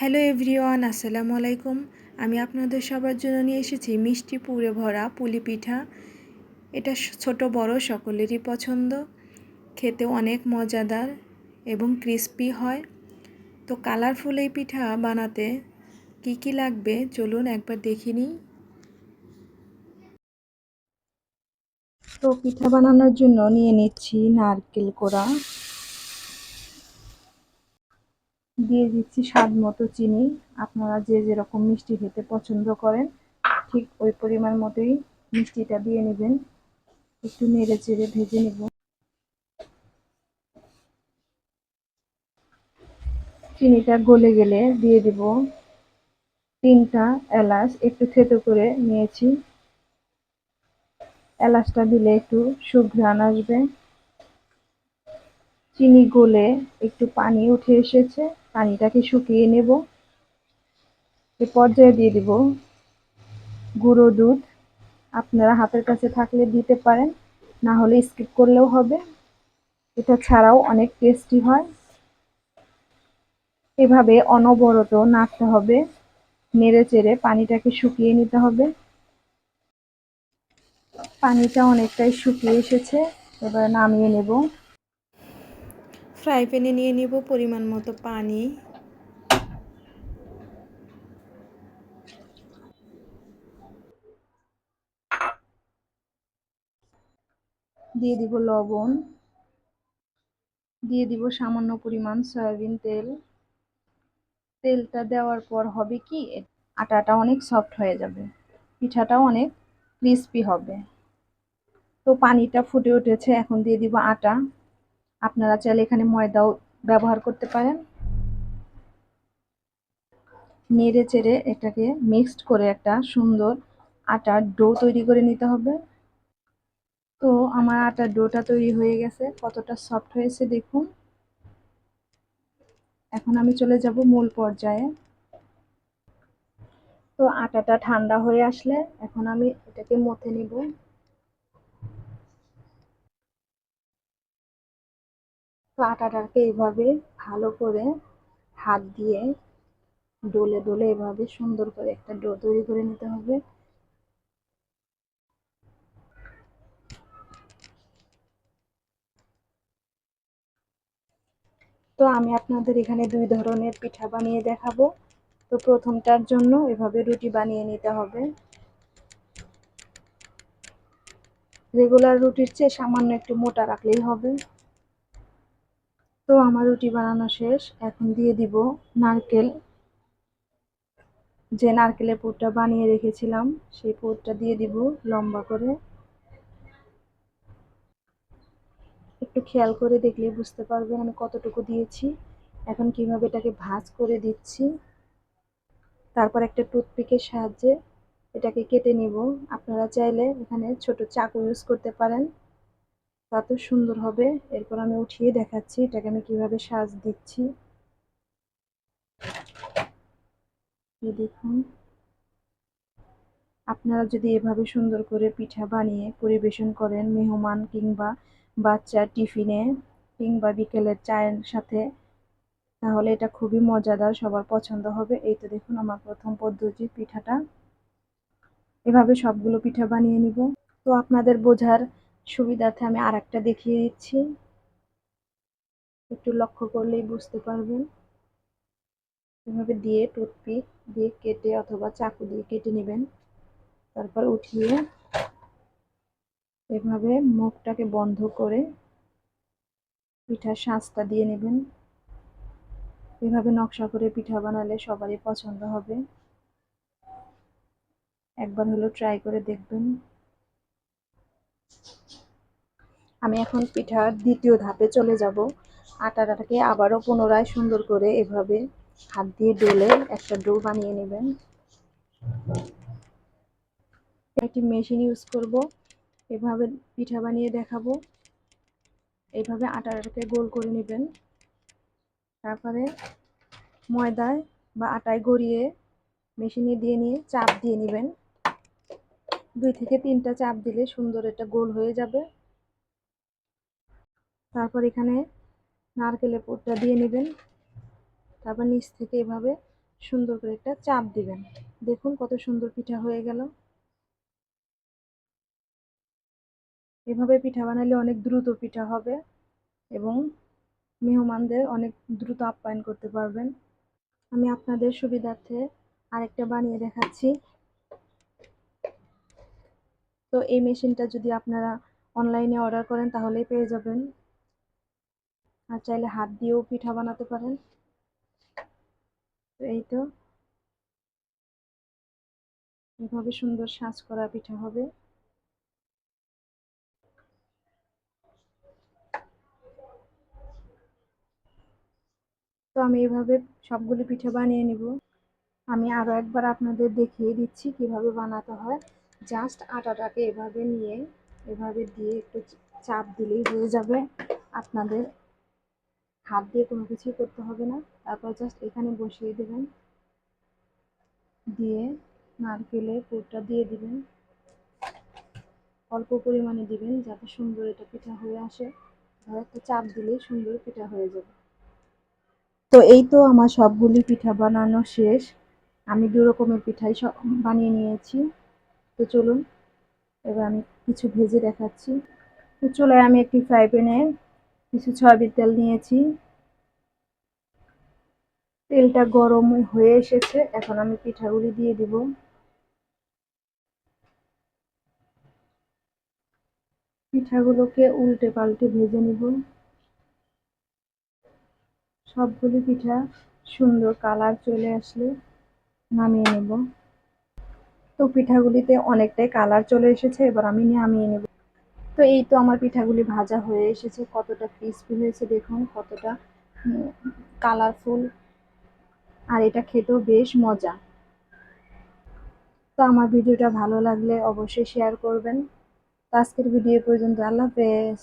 Hello everyone, আসসালামু আলাইকুম। আমি আপনাদের সবার জন্য নিয়ে এসেছি মিষ্টি পুরে ভরা পুলি পিঠা। এটা ছোট, বড়, সকলেরই পছন্দ। খেতে অনেক মজাদার এবং ক্রিস্পি হয়। তো কালারফুল এই পিঠা বানাতে কি কি লাগবে চলুন একবার দেখে নিই। তো পিঠা বানানোর জন্য নিয়ে নিচ্ছি নারকেল কোড়া। দিয়ে দিচ্ছি স্বাদ মতো চিনি। আপনারা যে যেরকম মিষ্টি খেতে পছন্দ করেন, ঠিক ওই পরিমাণ মতোই মিষ্টিটা দিয়ে নেবেন। একটু নেড়ে চেড়ে ভেজে নেব। চিনিটা গলে গেলে দিয়ে দিব তিনটা এলাচ। একটু থেতো করে নিয়েছি। এলাচটা দিলে একটু সুঘ্রাণ আসবে। চিনি গলে একটু পানি উঠে এসেছে। পানিটাকে শুকিয়ে নেব। এ পর্যায়ে দিয়ে দিব গুঁড়ো দুধ। আপনারা হাতের কাছে থাকলে দিতে পারেন, না হলে স্কিপ করলেও হবে। এটা ছাড়াও অনেক টেস্টি হয়। এভাবে অনবরত নাড়তে হবে, নেড়ে চেড়ে পানিটাকে শুকিয়ে নিতে হবে। পানিটা অনেকটাই শুকিয়ে এসেছে, এবার নামিয়ে নেব। ফ্রাই প্যানে নিয়ে নিব পরিমাণ মতো পানি। দিয়ে দিব লবণ। দিয়ে দিব সামান্য পরিমাণ সয়াবিন তেল। তেলটা দেওয়ার পর হবে কি আটাটা অনেক সফট হয়ে যাবে। পিঠাটাও অনেক ক্রিস্পি হবে। তো পানিটা ফুটে উঠেছে, এখন দিয়ে দিব আটা। আপনারা চাইলে এখানে ময়দাও ব্যবহার করতে পারেন। নেড়ে চেড়ে এটাকে মিক্সড করে একটা সুন্দর আটার ডো তৈরি করে নিতে হবে। তো আমার আটার ডোটা তৈরি হয়ে গেছে, কতটা সফট হয়েছে দেখুন। এখন আমি চলে যাব মূল পর্যায়ে। তো আটাটা ঠান্ডা হয়ে আসলে এখন আমি এটাকে মথে নিব। তো আটাটাকে এভাবে ভালো করে হাত দিয়ে ডোলে ডোলে এভাবে সুন্দর করে একটা ডো তৈরি করে নিতে হবে। তো আমি আপনাদের এখানে দুই ধরনের পিঠা বানিয়ে দেখাবো। তো প্রথমটার জন্য এভাবে রুটি বানিয়ে নিতে হবে। রেগুলার রুটির চেয়ে সামান্য একটু মোটা রাখলেই হবে। তো আমার রুটি বানানো শেষ। এখন দিয়ে দিব নারকেল। যে নারকেলের পুরটা বানিয়ে রেখেছিলাম, সেই পুরটা দিয়ে দিব লম্বা করে। একটু খেয়াল করে দেখলে বুঝতে পারবেন আমি কতটুকু দিয়েছি। এখন কীভাবে এটাকে ভাজ করে দিচ্ছি। তারপর একটা টুথপিকের সাহায্যে এটাকে কেটে নিব। আপনারা চাইলে এখানে ছোট চাকু ইউজ করতে পারেন। তত সুন্দর হবে। এরপর আমি উঠিয়ে দেখাচ্ছি এটাকে আমি কীভাবে সাজ দিচ্ছি। দেখুন। আপনারা যদি এভাবে সুন্দর করে পিঠা বানিয়ে পরিবেশন করেন মেহমান কিংবা বাচ্চা টিফিনে কিংবা বিকেলের চায়ের সাথে, তাহলে এটা খুবই মজাদার, সবার পছন্দ হবে। এই তো দেখুন আমার প্রথম পদ্ধতি পিঠাটা। এভাবে সবগুলো পিঠা বানিয়ে নিব। তো আপনাদের বোঝার সুবিধার্থে আমি আর একটা দেখিয়ে দিচ্ছি। একটু লক্ষ্য করলেই বুঝতে পারবেন। এভাবে দিয়ে টুথপিক দিয়ে কেটে অথবা চাকু দিয়ে কেটে নেবেন। তারপর উঠিয়ে এভাবে মুখটাকে বন্ধ করে পিঠার শাঁসটা দিয়ে নেবেন। এভাবে নকশা করে পিঠা বানালে সবারই পছন্দ হবে। একবার হলো ট্রাই করে দেখবেন। আমি এখন পিঠার দ্বিতীয় ধাপে চলে যাব। আটাটাকে আবারও পুনরায় সুন্দর করে এভাবে হাত দিয়ে ডোলে একটা ডো বানিয়ে নেবেন। একটি মেশিন ইউজ করব, এভাবে পিঠা বানিয়ে দেখাবো। এইভাবে আটাটাকে গোল করে নেবেন। তারপরে ময়দায় বা আটায় গড়িয়ে মেশিনে দিয়ে নিয়ে চাপ দিয়ে নেবেন। দুই থেকে তিনটা চাপ দিলে সুন্দর একটা গোল হয়ে যাবে। তারপর এখানে নারকেলের পুরটা দিয়ে নেবেন। তারপর নিচ থেকে এভাবে সুন্দর করে একটা চাপ দিবেন। দেখুন কত সুন্দর পিঠা হয়ে গেল। এভাবে পিঠা বানালে অনেক দ্রুত পিঠা হবে এবং মেহমানদের অনেক দ্রুত আপ্যায়ন করতে পারবেন। আমি আপনাদের সুবিধার্থে আরেকটা বানিয়ে দেখাচ্ছি। তো এই মেশিনটা যদি আপনারা অনলাইনে অর্ডার করেন তাহলেই পেয়ে যাবেন। আর চাইলে হাত দিয়েও পিঠা বানাতে পারেন। এই তো। এভাবে সুন্দর সাজ করা পিঠা হবে। তো আমি এভাবে সবগুলি পিঠা বানিয়ে নিব। আমি আরও একবার আপনাদের দেখিয়ে দিচ্ছি কীভাবে বানাতে হয়। জাস্ট আটাটাকে এভাবে নিয়ে, এভাবে দিয়ে একটু চাপ দিলেই হয়ে যাবে। আপনাদের হাত দিয়ে কোনো কিছুই করতে হবে না। তারপর জাস্ট এখানে বসিয়ে দেবেন। দিয়ে নারকেলের পুরটা দিয়ে দিবেন। অল্প পরিমাণে দিবেন যাতে সুন্দর এটা পিঠা হয়ে আসে। ধর একটা চাপ দিলেই সুন্দর পিঠা হয়ে যাবে। তো এই তো আমার সবগুলি পিঠা বানানো শেষ। আমি দু রকমের পিঠাই সব বানিয়ে নিয়েছি। তো চলুন, এবার আমি কিছু ভেজে দেখাচ্ছি। তো চুলায় আমি একটি ফ্রাই প্যানে কিছু সয়াবিন তেল নিয়েছি। তেলটা গরম হয়ে এসেছে, এখন আমি পিঠাগুলি দিয়ে দিব। পিঠাগুলোকে উল্টে পাল্টে ভেজে নিব। সবগুলি পিঠা সুন্দর কালার চলে আসলে নামিয়ে নেব। তো পিঠাগুলিতে অনেকটাই কালার চলে এসেছে, এবার আমি নামিয়ে নেব। তো এই তো আমার পিঠাগুলি ভাজা হয়ে এসেছে। কতটা ক্রিস্পি হয়েছে দেখুন, কতটা কালারফুল আর এটা খেতেও বেশ মজা। তো আমার ভিডিওটা ভালো লাগলে অবশ্যই শেয়ার করবেন। আজকের ভিডিও পর্যন্ত, আল্লাহ হাফেজ।